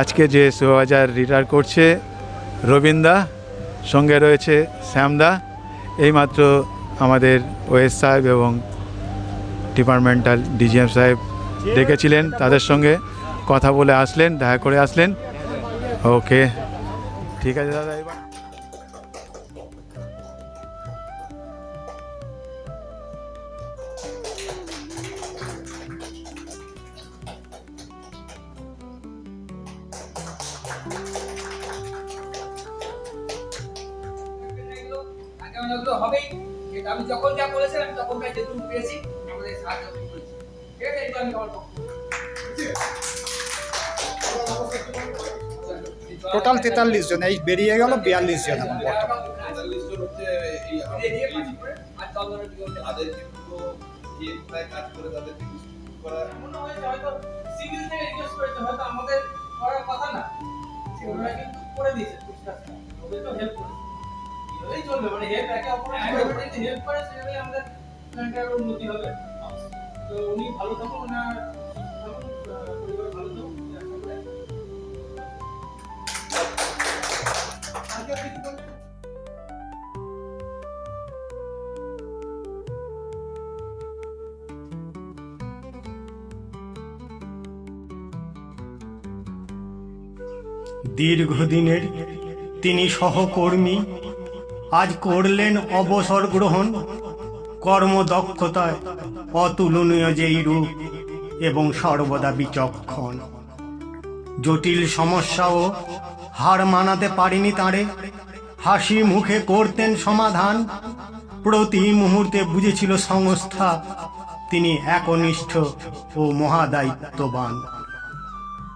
আজকে যে শোভাযার রিটায়ার করছে রবীন্দা, সঙ্গে রয়েছে শ্যামদা, এইমাত্র আমাদের ওয়েস সাহেব এবং ডিপার্টমেন্টাল ডিজিএম সাহেব ডেকেছিলেন তাদের সঙ্গে কথা বলে আসলেন, দেখা করে আসলেন। ওকে, ঠিক আছে দাদা, এবার আগে হবেই। যেটা আমি যখন যা বলেছিলাম তখন তাই যেটুকু পেয়েছি আমাদের সাহায্য করেছি। ঠিক আছে এটা আমি আমার টোটাল তেতাল্লিশ জন এই বেরিয়ে গেল বিয়াল্লিশ জন এখন বর্তমানে। মনে আমাদের করার কথা না। ওরা কিন্তু করে দিয়েছে ওদের তো হেল্প করেছে। চলবে মানে হেল্প একে অপরের যদি হেল্প করে সেভাবেই আমাদের প্ল্যানটার উন্নতি হবে তো উনি ভালো থাকুন ওনার পরিবার ভালো থাকুন এই আশা করে। আর কেউ কিছু বলবেন? দীর্ঘদিনের তিনি সহকর্মী আজ করলেন অবসর গ্রহণ। কর্মদক্ষতায় অতুলনীয় যেই রূপ এবং সর্বদা বিচক্ষণ। জটিল সমস্যাও হার মানাতে পারেনি তাঁরে। হাসি মুখে করতেন সমাধান। প্রতি মুহূর্তে বুঝেছিল সংস্থা তিনি একনিষ্ঠ ও মহাদায়িত্ববান।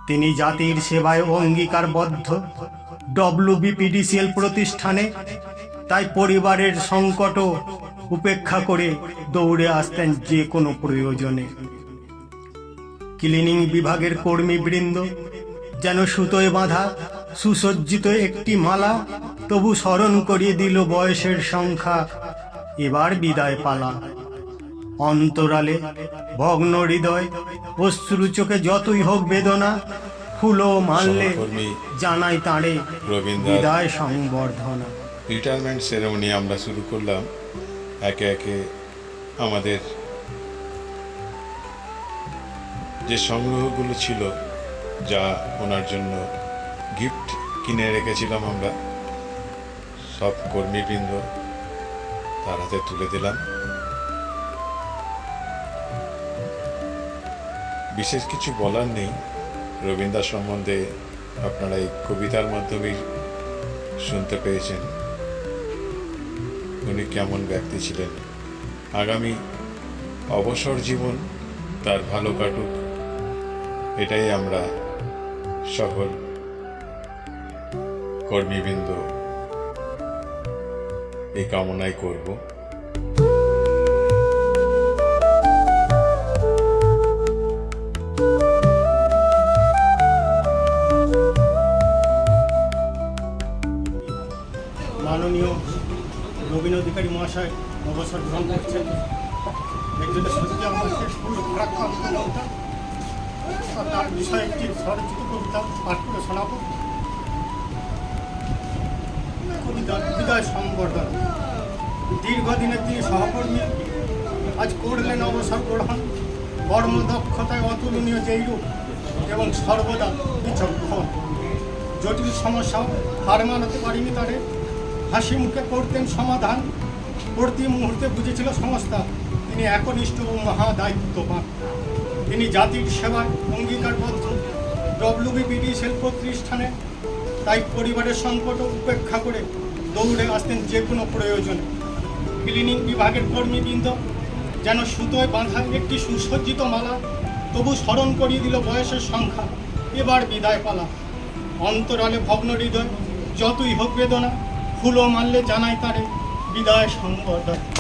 তিনি জাতির সেবায় অঙ্গীকারবদ্ধ। ডব্লিউবিপিডিসিএল প্রতিষ্ঠানে তাই পরিবারের সংকটও উপেক্ষা করে দৌড়ে আসতেন যে কোনো প্রয়োজনে। ক্লিনিং বিভাগের কর্মীবৃন্দ যেন সুতোয় বাঁধা সুসজ্জিত একটি মালা তবু স্মরণ করিয়ে দিল বয়সের সংখ্যা এবার বিদায় পালা অন্তরালে ভগ্ন হৃদয় অশ্রু চোখে যতই হোক বেদনা ফুলো মারলে জানাই তাঁরে বিদায় সংবর্ধনা। রিটায়ারমেন্ট সেরেমনি আমরা শুরু করলাম। একে একে আমাদের যে সংগ্রহগুলো ছিল, যা ওনার জন্য গিফট কিনে রেখেছিলাম আমরা, সব কর্মীবৃন্দ তার হাতে তুলে দিলাম। বিশেষ কিছু বলার নেই। রবীন্দ্র সম্বন্ধে আপনারা এই কবিতার মাধ্যমেই শুনতে পেয়েছেন। উনি কেমন ব্যক্তি ছিলেন? আগামী অবসর জীবন তার ভালো কাটুক। এটাই আমরা সকল কর্মীবৃন্দ এই কামনাই করব। রবীন অধিকারী মহাশয় অবসর গ্রহণ করছেন। একজনের সত্যি আর তার বিষয়ে একটি কবিতা পাঠ করে দীর্ঘদিনের তিনি সহকর্মী। আজ করলেন অবসর গ্রহণ। কর্মদক্ষতায় অতুলনীয় যেই রূপ এবং সর্বদা বিচক্ষণ। জটিল সমস্যা হার মানাতে পারিনি তারে। হাসি মুখে করতেন সমাধান। প্রতি মুহূর্তে বুঝেছিল সংস্থা তিনি একনিষ্ঠ ও মহাদায়িত্ববান। তিনি জাতির সেবায় অঙ্গীকারবদ্ধ। ডব্লিউবিপিডি সেল প্রতিষ্ঠানে তাই পরিবারের সংকট উপেক্ষা করে দৌড়ে আসতেন যে কোনো প্রয়োজনে। ক্লিনিং বিভাগের কর্মীবৃন্দ যেন সুতোয় বাঁধা একটি সুসজ্জিত মালা তবু স্মরণ করিয়ে দিল বয়সের সংখ্যা। এবার বিদায় পালা অন্তরালে ভগ্ন হৃদয় যতই হোক বেদনা ফুলো মারলে জানাই তারে বিদায় সংবর্ধনা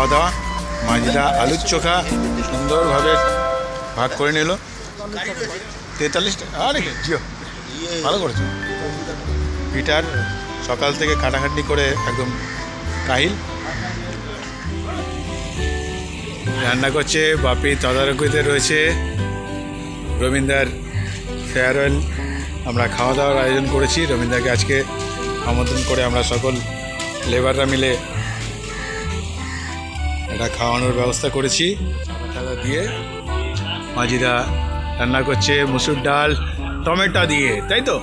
খাওয়া দাওয়া মাঝিরা আলুর চোখা, সুন্দরভাবে ভাগ করে নিল। তেতাল্লিশটা আরে জিও, ভালো করেছ। পিঠার সকাল থেকে খাটাখাটনি করে একদম কাহিল। রান্না করছে বাপি, তদারকিতে রয়েছে রবীন্দার ফেয়ারওয়েল। আমরা খাওয়া দাওয়ার আয়োজন করেছি। রবীন্দাকে আজকে আমন্ত্রণ করে আমরা সকল লেবাররা মিলে এটা খাওয়ানোর ব্যবস্থা করেছি। টাকা দিয়ে মাঝিরা রান্না করছে, মুসুর ডাল, টমেটো দিয়ে, তাই তো?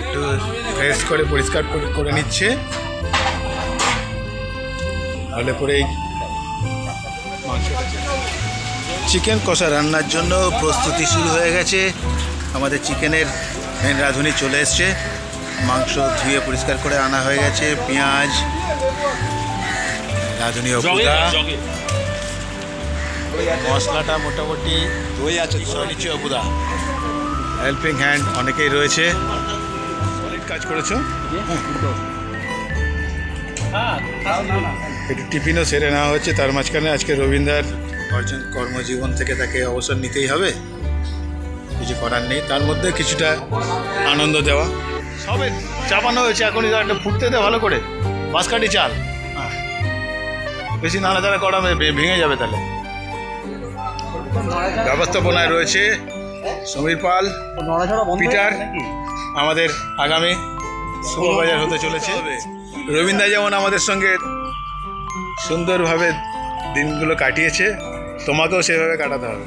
একটু ফ্রেশ করে পরিষ্কার করে নিচ্ছে। তাহলে মাংসটা চিকেন কষা রান্নার জন্য প্রস্তুতি শুরু হয়ে গেছে। আমাদের চিকেনের রাঁধুনি চলে এসছে। মাংস ধুয়ে পরিষ্কার করে আনা হয়ে গেছে। পেঁয়াজ রাঁধুনি অপুদা মশলাটা মোটামুটি দই আছে নিচে অপুদা হেল্পিং হ্যান্ড অনেকেই রয়েছে। অনেক কাজ করেছ? একটু টিফিনও সেরে নেওয়া হচ্ছে তার মাঝখানে আজকে রবীন্দ্রার অর্জন কর্মজীবন থেকে তাকে অবসর নিতেই হবে। কিছু করার নেই তার মধ্যে কিছুটা আনন্দ দেওয়া। সবে চাপানো হয়েছে এখনই একটা ফুটতে দে ভালো করে। বাঁশকাঠি চাল। হ্যাঁ। বেশি নাড়াচাড়া করা ভেঙে যাবে তাহলে। ব্যবস্থাপনায় রয়েছে সমীর পাল পিটার আমাদের আগামী সুপারভাইজার হতে চলেছে। রবীন্দ্রা যেমন আমাদের সঙ্গে সুন্দরভাবে দিনগুলো কাটিয়েছে তোমাকেও সেভাবে কাটাতে হবে।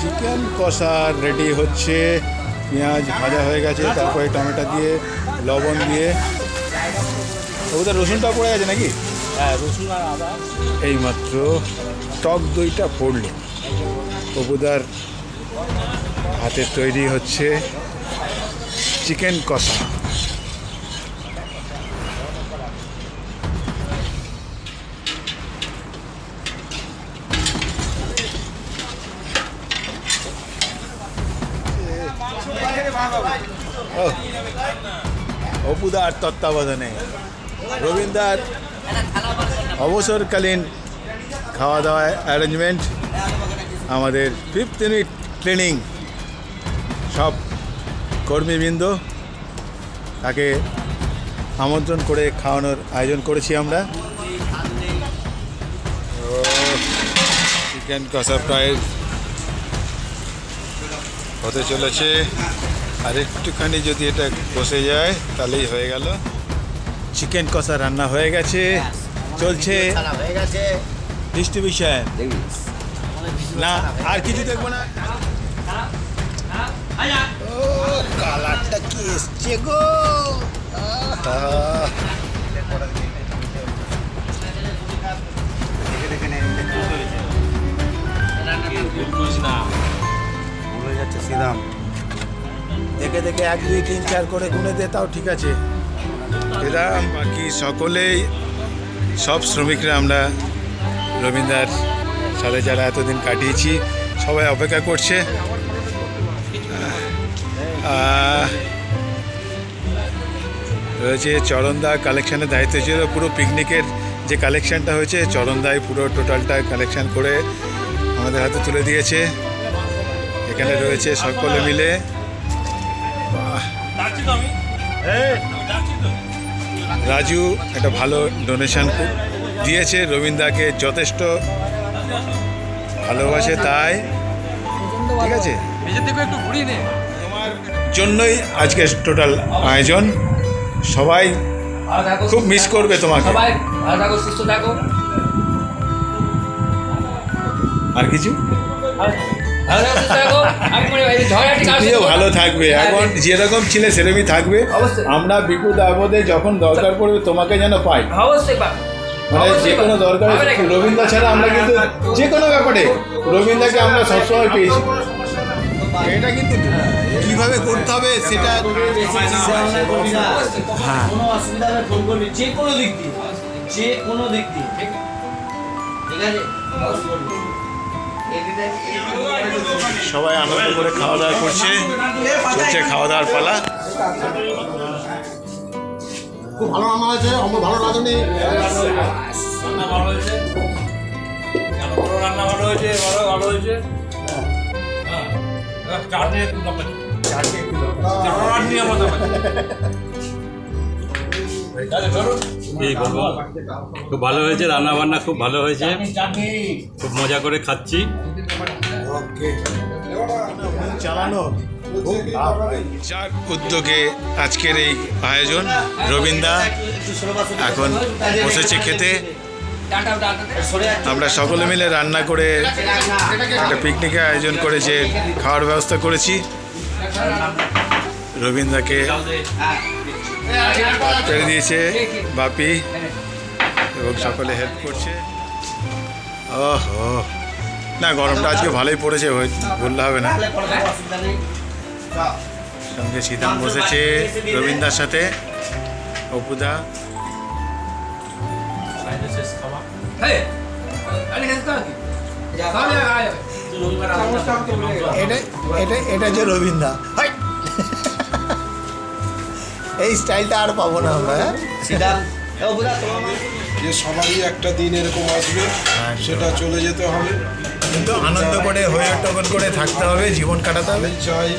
চিকেন কষা রেডি হচ্ছে পেঁয়াজ ভাজা হয়ে গেছে তারপরে টমেটো দিয়ে লবণ দিয়ে। ওদের রসুনটা পড়ে গেছে নাকি? হ্যাঁ রসুন আর আদা। এইমাত্র টক দইটা পড়ল। অবুদার হাতে তৈরি হচ্ছে চিকেন কষা। অপুদার তত্ত্বাবধানে। রবীন্দার, অবসরকালীন খাওয়া দাওয়া অ্যারেঞ্জমেন্ট আমাদের ফিফথ ইউনিট ট্রেনিং সব কর্মীবৃন্দ তাকে আমন্ত্রণ করে খাওয়ানোর আয়োজন করেছি আমরা। চিকেন কষা প্রায় হতে চলেছে। আর একটুখানি যদি এটা বসে যায়, তাহলেই হয়ে গেল। চিকেন কষা রান্না হয়ে গেছে। চলছে ডিস্ট্রিবিউশন না আর কিছু দেখব না। কালারটা কি এসছে গো? ভুলে যাচ্ছে শ্রীরাম দেখে দেখে এক দুই তিন চার করে গুনে দে তাও ঠিক আছে। এরা বাকি সকলেই সব শ্রমিকরা আমরা রবীন্দ্রার সাথে যারা এতদিন কাটিয়েছি সবাই অপেক্ষা করছে। রয়েছে চরণদা কালেকশনের দায়িত্ব ছিল পুরো পিকনিকের যে কালেকশানটা হয়েছে চরণদাই পুরো টোটালটা কালেকশান করে আমাদের হাতে তুলে দিয়েছে। এখানে রয়েছে সকলে মিলে। রাজু একটা ভালো ডোনেশন দিয়েছে রবীন্দ্রাকে যথেষ্ট ভালোবাসে তাই। ঠিক আছে? জন্যই আজকে টোটাল আয়োজন। সবাই খুব মিস করবে তোমাকে। আর কিছু? ভালো থাকো সুস্থ থাকো আমি মনে হয় তুমিও ভালো থাকবে। এখন যেরকম ছিলে সেরকমই থাকবে। আমরা বিপদ আপদে যখন দরকার পড়বে তোমাকে যেন পাই। অবশ্যই মানে যে কোনো। দরকারে রবীন্দ্র ছাড়া আমরা কিন্তু যে কোনো ব্যাপারে রবীন্দ্রকে আমরা সবসময় পেয়েছি। এটা কিন্তু কীভাবে করতে হবে সেটা হ্যাঁ। কোনো অসুবিধা হলে ফোন করবি। যে কোনো দিক দিয়ে যে কোনো দিক দিয়ে ঠিক আছে। সবাই আনন্দ করে খাওয়া দাওয়া করছে। চলছে খাওয়া দাওয়ার পালা। খুব ভালো রান্না হয়েছে আমার ভালো রাঁধুনি রান্না ভালো হয়েছে। বড় রান্না ভালো হয়েছে বড় ভালো হয়েছে? হ্যাঁ। চাটনি একটু চাটনি একটু চাটনি আমার দাম কি বলব? খুব ভালো হয়েছে রান্না বান্না খুব ভালো হয়েছে। খুব মজা করে খাচ্ছি। যার উদ্যোগে আজকের এই আয়োজন রবীন্দা এখন বসেছে খেতে। আমরা সকলে মিলে রান্না করে একটা পিকনিকের আয়োজন করে যে খাওয়ার ব্যবস্থা করেছি। রবীন্দাকে দিয়েছে বাপি এবং সকলে হেল্প করছে। ওহো না, গরমটা আজকে ভালোই পড়েছে বললে হবে না। সঙ্গে সীতাম বসেছে, রবীন্দ্রার সাথে, অপুদা। এটা এটা যে রবীন্দা হাই! এই স্টাইলটা আর পাবো না আমরা হ্যাঁ? যে সবারই একটা দিন এরকম আসবে সেটা চলে যেতে হবে। কিন্তু আনন্দ করে হয়ে টগন করে থাকতে হবে জীবন কাটাতে হবে। চাই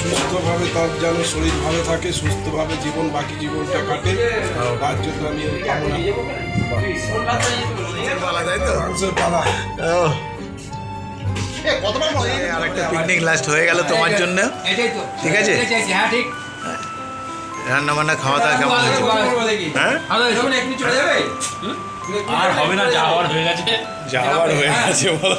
সুস্থভাবে তার যেন শরীর ভালো থাকে সুস্থভাবে জীবন বাকি জীবনটা কাটে। তার জন্য আমি এই কামনা আর একটা পিকনিক লাস্ট হয়ে গেল তোমার জন্য। ঠিক আছে? হ্যাঁ ঠিক। রান্না বান্না খাওয়া দাওয়া কেমন হয়েছে? হ্যাঁ? ভালো হয়েছে। যাবে? আর হবে না যাওয়ার হয়ে গেছে। যাওয়ার হয়ে গেছে বলো।